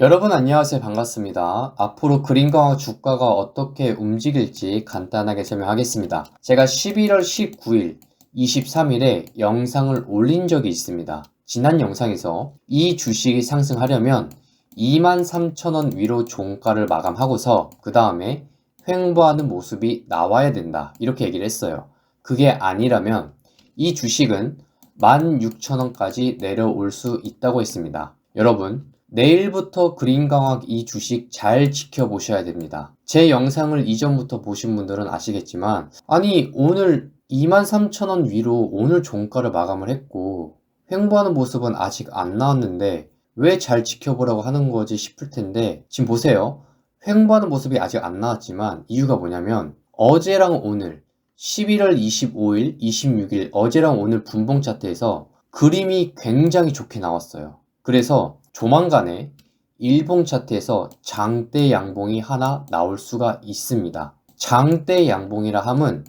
여러분 안녕하세요. 반갑습니다. 앞으로 그린강화 주가가 어떻게 움직일지 간단하게 설명하겠습니다. 제가 11월 19일, 23일에 영상을 올린 적이 있습니다. 지난 영상에서 이 주식이 상승하려면 23,000원 위로 종가를 마감하고서 그 다음에 횡보하는 모습이 나와야 된다. 이렇게 얘기를 했어요. 그게 아니라면 이 주식은 16,000원까지 내려올 수 있다고 했습니다. 여러분, 내일부터 그린 강학 이 주식 잘 지켜보셔야 됩니다. 제 영상을 이전부터 보신 분들은 아시겠지만, 아니, 오늘 23,000원 위로 오늘 종가를 마감을 했고, 횡보하는 모습은 아직 안 나왔는데, 왜 잘 지켜보라고 하는 거지 싶을 텐데, 지금 보세요. 횡보하는 모습이 아직 안 나왔지만, 이유가 뭐냐면, 어제랑 오늘, 11월 25일, 26일, 어제랑 오늘 분봉 차트에서 그림이 굉장히 좋게 나왔어요. 그래서 조만간에 일봉 차트에서 장대 양봉이 하나 나올 수가 있습니다. 장대 양봉이라 함은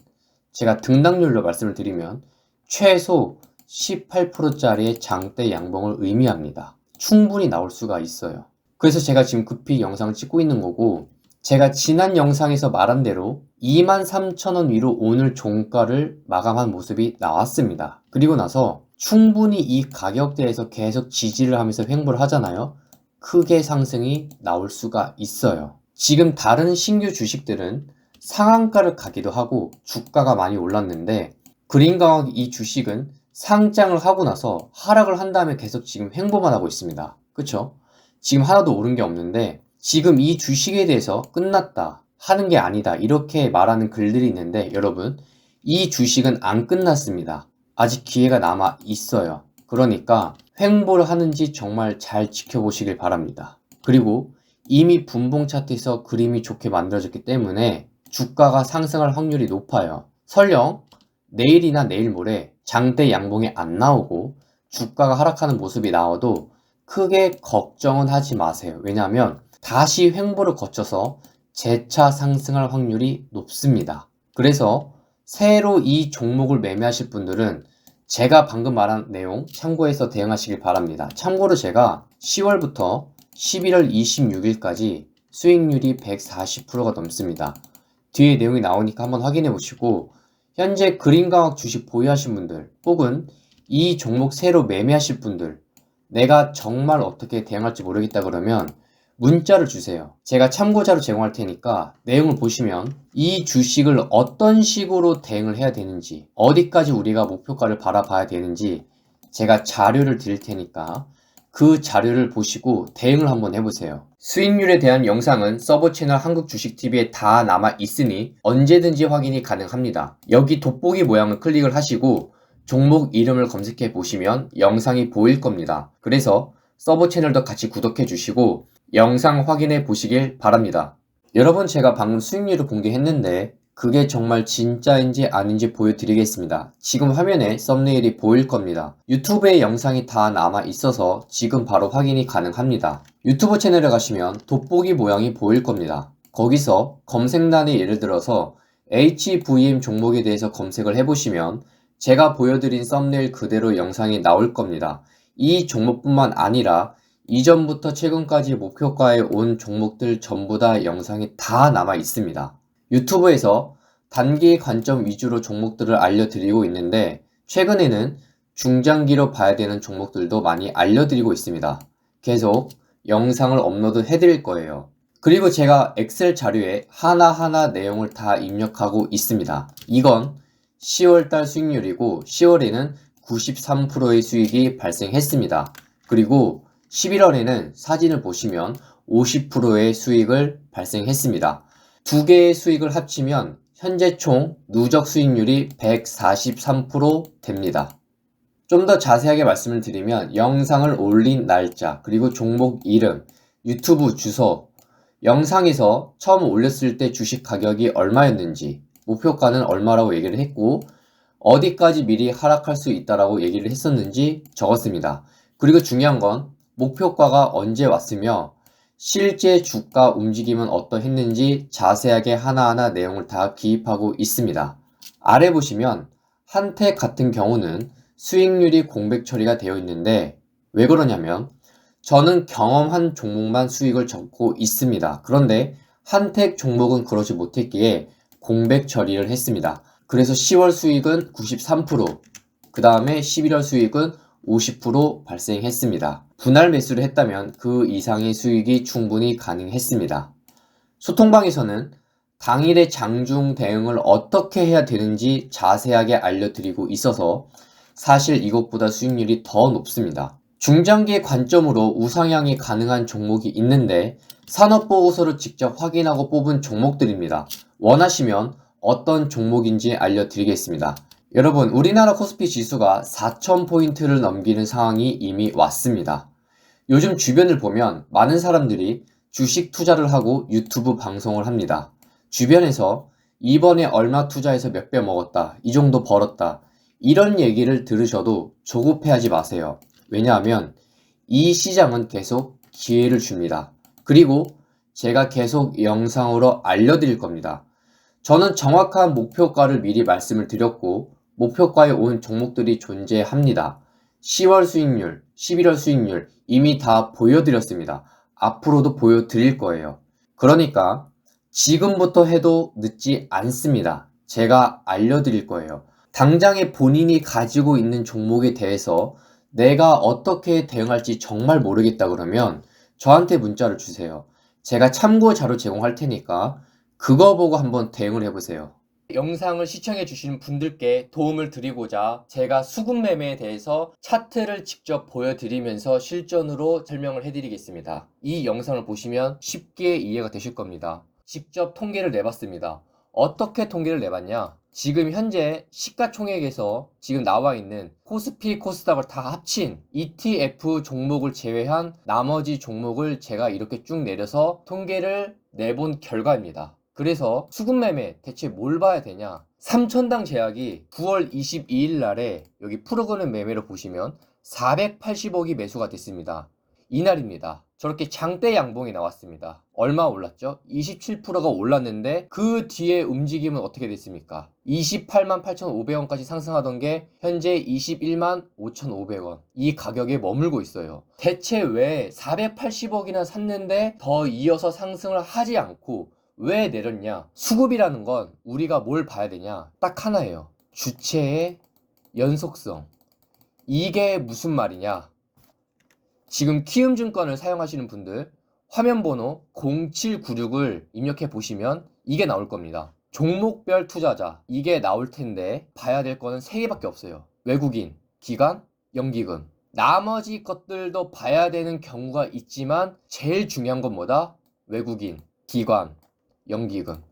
제가 등락률로 말씀을 드리면 최소 18%짜리의 장대 양봉을 의미합니다. 충분히 나올 수가 있어요. 그래서 제가 지금 급히 영상을 찍고 있는 거고 제가 지난 영상에서 말한 대로 23,000원 위로 오늘 종가를 마감한 모습이 나왔습니다. 그리고 나서 충분히 이 가격대에서 계속 지지를 하면서 횡보를 하잖아요. 크게 상승이 나올 수가 있어요. 지금 다른 신규 주식들은 상한가를 가기도 하고 주가가 많이 올랐는데 그린강학 이 주식은 상장을 하고 나서 하락을 한 다음에 계속 지금 횡보만 하고 있습니다. 그쵸? 지금 하나도 오른 게 없는데 지금 이 주식에 대해서 끝났다 하는 게 아니다 이렇게 말하는 글들이 있는데 여러분 이 주식은 안 끝났습니다. 아직 기회가 남아 있어요. 그러니까 횡보를 하는지 정말 잘 지켜보시길 바랍니다. 그리고 이미 분봉 차트에서 그림이 좋게 만들어졌기 때문에 주가가 상승할 확률이 높아요. 설령 내일이나 내일 모레 장대 양봉이 안 나오고 주가가 하락하는 모습이 나와도 크게 걱정은 하지 마세요. 왜냐하면 다시 횡보를 거쳐서 재차 상승할 확률이 높습니다. 그래서 새로 이 종목을 매매하실 분들은 제가 방금 말한 내용 참고해서 대응하시길 바랍니다. 참고로 제가 10월부터 11월 26일까지 수익률이 140%가 넘습니다. 뒤에 내용이 나오니까 한번 확인해 보시고 현재 그린강학 주식 보유하신 분들 혹은 이 종목 새로 매매하실 분들 내가 정말 어떻게 대응할지 모르겠다 그러면 문자를 주세요. 제가 참고자로 제공할 테니까 내용을 보시면 이 주식을 어떤 식으로 대응을 해야 되는지, 어디까지 우리가 목표가를 바라봐야 되는지 제가 자료를 드릴 테니까 그 자료를 보시고 대응을 한번 해보세요. 수익률에 대한 영상은 서버 채널 한국주식TV에 다 남아 있으니 언제든지 확인이 가능합니다. 여기 돋보기 모양을 클릭을 하시고 종목 이름을 검색해 보시면 영상이 보일 겁니다. 그래서 서버 채널도 같이 구독해 주시고 영상 확인해 보시길 바랍니다. 여러분 제가 방금 수익률을 공개했는데 그게 정말 진짜인지 아닌지 보여드리겠습니다. 지금 화면에 썸네일이 보일 겁니다. 유튜브에 영상이 다 남아 있어서 지금 바로 확인이 가능합니다. 유튜브 채널에 가시면 돋보기 모양이 보일 겁니다. 거기서 검색란에 예를 들어서 HVM 종목에 대해서 검색을 해보시면 제가 보여드린 썸네일 그대로 영상이 나올 겁니다. 이 종목뿐만 아니라 이전부터 최근까지 목표가에 온 종목들 전부 다 영상이 다 남아 있습니다. 유튜브에서 단기 관점 위주로 종목들을 알려드리고 있는데 최근에는 중장기로 봐야 되는 종목들도 많이 알려드리고 있습니다. 계속 영상을 업로드 해드릴 거예요. 그리고 제가 엑셀 자료에 하나하나 내용을 다 입력하고 있습니다. 이건 10월달 수익률이고 10월에는 93%의 수익이 발생했습니다. 그리고 11월에는 사진을 보시면 50%의 수익을 발생했습니다. 두 개의 수익을 합치면 현재 총 누적 수익률이 143% 됩니다. 좀 더 자세하게 말씀을 드리면 영상을 올린 날짜, 그리고 종목 이름, 유튜브 주소, 영상에서 처음 올렸을 때 주식 가격이 얼마였는지, 목표가는 얼마라고 얘기를 했고, 어디까지 미리 하락할 수 있다라고 얘기를 했었는지 적었습니다. 그리고 중요한 건 목표가가 언제 왔으며 실제 주가 움직임은 어떠했는지 자세하게 하나하나 내용을 다 기입하고 있습니다. 아래 보시면 한택 같은 경우는 수익률이 공백 처리가 되어 있는데 왜 그러냐면 저는 경험한 종목만 수익을 적고 있습니다. 그런데 한택 종목은 그러지 못했기에 공백 처리를 했습니다. 그래서 10월 수익은 93%, 그 다음에 11월 수익은 50% 발생했습니다. 분할 매수를 했다면 그 이상의 수익이 충분히 가능했습니다. 소통방에서는 당일의 장중 대응을 어떻게 해야 되는지 자세하게 알려드리고 있어서 사실 이것보다 수익률이 더 높습니다. 중장기의 관점으로 우상향이 가능한 종목이 있는데 산업보고서를 직접 확인하고 뽑은 종목들입니다. 원하시면 어떤 종목인지 알려드리겠습니다. 여러분, 우리나라 코스피 지수가 4,000포인트를 넘기는 상황이 이미 왔습니다. 요즘 주변을 보면 많은 사람들이 주식 투자를 하고 유튜브 방송을 합니다. 주변에서 이번에 얼마 투자해서 몇 배 먹었다, 이 정도 벌었다, 이런 얘기를 들으셔도 조급해하지 마세요. 왜냐하면 이 시장은 계속 기회를 줍니다. 그리고 제가 계속 영상으로 알려드릴 겁니다. 저는 정확한 목표가를 미리 말씀을 드렸고 목표가에 온 종목들이 존재합니다. 10월 수익률, 11월 수익률 이미 다 보여드렸습니다. 앞으로도 보여드릴 거예요. 그러니까 지금부터 해도 늦지 않습니다. 제가 알려드릴 거예요. 당장에 본인이 가지고 있는 종목에 대해서 내가 어떻게 대응할지 정말 모르겠다 그러면 저한테 문자를 주세요. 제가 참고 자료 제공할 테니까 그거 보고 한번 대응을 해보세요. 영상을 시청해 주시는 분들께 도움을 드리고자 제가 수급 매매에 대해서 차트를 직접 보여드리면서 실전으로 설명을 해드리겠습니다. 이 영상을 보시면 쉽게 이해가 되실 겁니다. 직접 통계를 내봤습니다. 어떻게 통계를 내봤냐? 지금 현재 시가총액에서 지금 나와 있는 코스피, 코스닥을 다 합친 ETF 종목을 제외한 나머지 종목을 제가 이렇게 쭉 내려서 통계를 내본 결과입니다. 그래서 수급 매매 대체 뭘 봐야 되냐? 3천당 제약이 9월 22일 날에 여기 프로그램 매매로 보시면 480억이 매수가 됐습니다. 이날입니다. 저렇게 장대 양봉이 나왔습니다. 얼마 올랐죠? 27%가 올랐는데 그 뒤에 움직임은 어떻게 됐습니까? 28만 8,500원까지 상승하던 게 현재 21만 5,500원. 이 가격에 머물고 있어요. 대체 왜 480억이나 샀는데 더 이어서 상승을 하지 않고 왜 내렸냐? 수급이라는 건 우리가 뭘 봐야 되냐? 딱 하나예요. 주체의 연속성. 이게 무슨 말이냐? 지금 키움증권을 사용하시는 분들 화면 번호 0796을 입력해 보시면 이게 나올 겁니다. 종목별 투자자 이게 나올 텐데 봐야 될 거는 세 개밖에 없어요. 외국인, 기관, 연기금. 나머지 것들도 봐야 되는 경우가 있지만 제일 중요한 건 뭐다? 외국인, 기관, 연기금.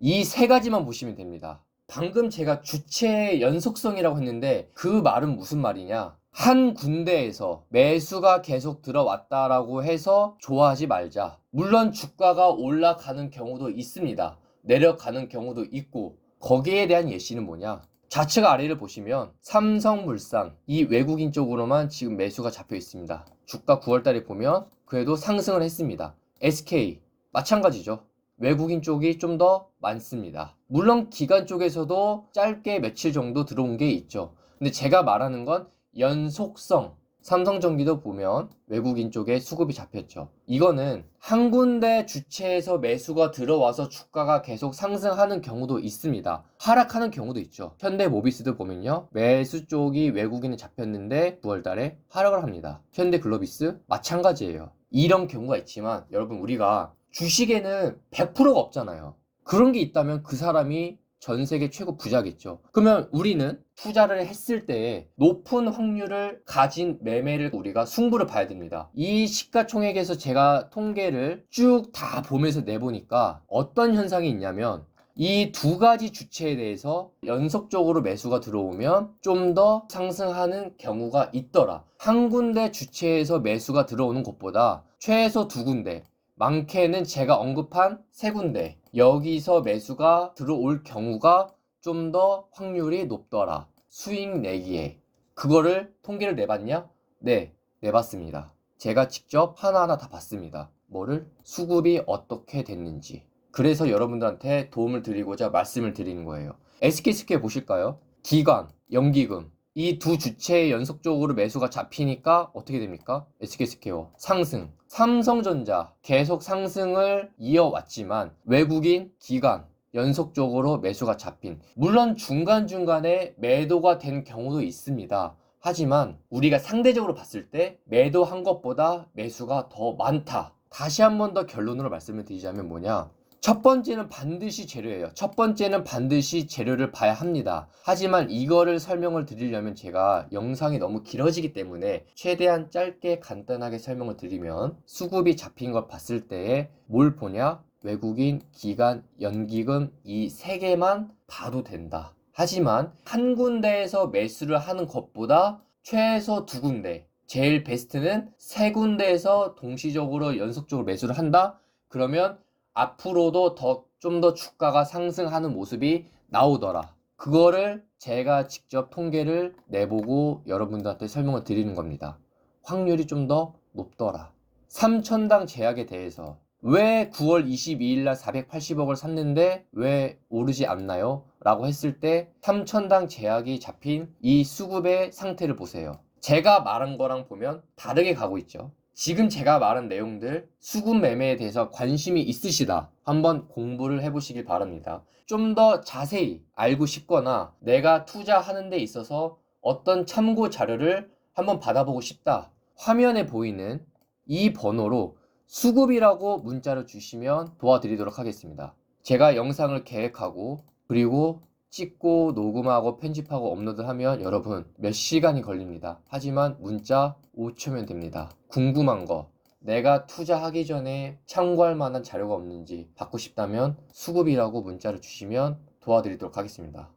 이 세 가지만 보시면 됩니다. 방금 제가 주체의 연속성이라고 했는데 그 말은 무슨 말이냐? 한 군데에서 매수가 계속 들어왔다라고 해서 좋아하지 말자. 물론 주가가 올라가는 경우도 있습니다. 내려가는 경우도 있고 거기에 대한 예시는 뭐냐? 좌측 아래를 보시면 삼성물산 이 외국인 쪽으로만 지금 매수가 잡혀 있습니다. 주가 9월달에 보면 그래도 상승을 했습니다. SK 마찬가지죠. 외국인 쪽이 좀 더 많습니다. 물론 기관 쪽에서도 짧게 며칠 정도 들어온 게 있죠. 근데 제가 말하는 건 연속성. 삼성전기도 보면 외국인 쪽에 수급이 잡혔죠. 이거는 한 군데 주체에서 매수가 들어와서 주가가 계속 상승하는 경우도 있습니다. 하락하는 경우도 있죠. 현대 모비스도 보면요. 매수 쪽이 외국인에 잡혔는데 9월 달에 하락을 합니다. 현대 글로비스 마찬가지예요. 이런 경우가 있지만 여러분 우리가 주식에는 100%가 없잖아요. 그런 게 있다면 그 사람이 전 세계 최고 부자겠죠. 그러면 우리는 투자를 했을 때 높은 확률을 가진 매매를 우리가 승부를 봐야 됩니다. 이 시가총액에서 제가 통계를 쭉 다 보면서 내보니까 어떤 현상이 있냐면 이 두 가지 주체에 대해서 연속적으로 매수가 들어오면 좀 더 상승하는 경우가 있더라. 한 군데 주체에서 매수가 들어오는 것보다 최소 두 군데, 많게는 제가 언급한 세 군데. 여기서 매수가 들어올 경우가 좀 더 확률이 높더라. 수익 내기에. 그거를 통계를 내봤냐? 네 내봤습니다. 제가 직접 하나하나 다 봤습니다. 뭐를? 수급이 어떻게 됐는지. 그래서 여러분들한테 도움을 드리고자 말씀을 드리는 거예요. SK스퀘어 보실까요? 기관, 연기금 이 두 주체의 연속적으로 매수가 잡히니까 어떻게 됩니까? SK스퀘어 상승. 삼성전자 계속 상승을 이어왔지만 외국인 기관 연속적으로 매수가 잡힌. 물론 중간중간에 매도가 된 경우도 있습니다. 하지만 우리가 상대적으로 봤을 때 매도한 것보다 매수가 더 많다. 다시 한 번 더 결론으로 말씀을 드리자면 뭐냐? 첫 번째는 반드시 재료예요. 첫 번째는 반드시 재료를 봐야 합니다. 하지만 이거를 설명을 드리려면 제가 영상이 너무 길어지기 때문에 최대한 짧게 간단하게 설명을 드리면 수급이 잡힌 걸 봤을 때에 뭘 보냐? 외국인, 기관, 연기금 이 세 개만 봐도 된다. 하지만 한 군데에서 매수를 하는 것보다 최소 두 군데, 제일 베스트는 세 군데에서 동시적으로 연속적으로 매수를 한다? 그러면 앞으로도 더 좀 더 주가가 상승하는 모습이 나오더라. 그거를 제가 직접 통계를 내보고 여러분들한테 설명을 드리는 겁니다. 확률이 좀 더 높더라. 3천당 제약에 대해서 왜 9월 22일 날 480억을 샀는데 왜 오르지 않나요? 라고 했을 때 3천당 제약이 잡힌 이 수급의 상태를 보세요. 제가 말한 거랑 보면 다르게 가고 있죠. 지금 제가 말한 내용들 수급 매매에 대해서 관심이 있으시다. 한번 공부를 해보시길 바랍니다. 좀 더 자세히 알고 싶거나 내가 투자하는 데 있어서 어떤 참고 자료를 한번 받아보고 싶다. 화면에 보이는 이 번호로 수급이라고 문자를 주시면 도와드리도록 하겠습니다. 제가 영상을 계획하고 그리고 찍고 녹음하고 편집하고 업로드하면 여러분 몇 시간이 걸립니다. 하지만 문자 5초면 됩니다. 궁금한 거 내가 투자하기 전에 참고할 만한 자료가 없는지 받고 싶다면 수급이라고 문자를 주시면 도와드리도록 하겠습니다.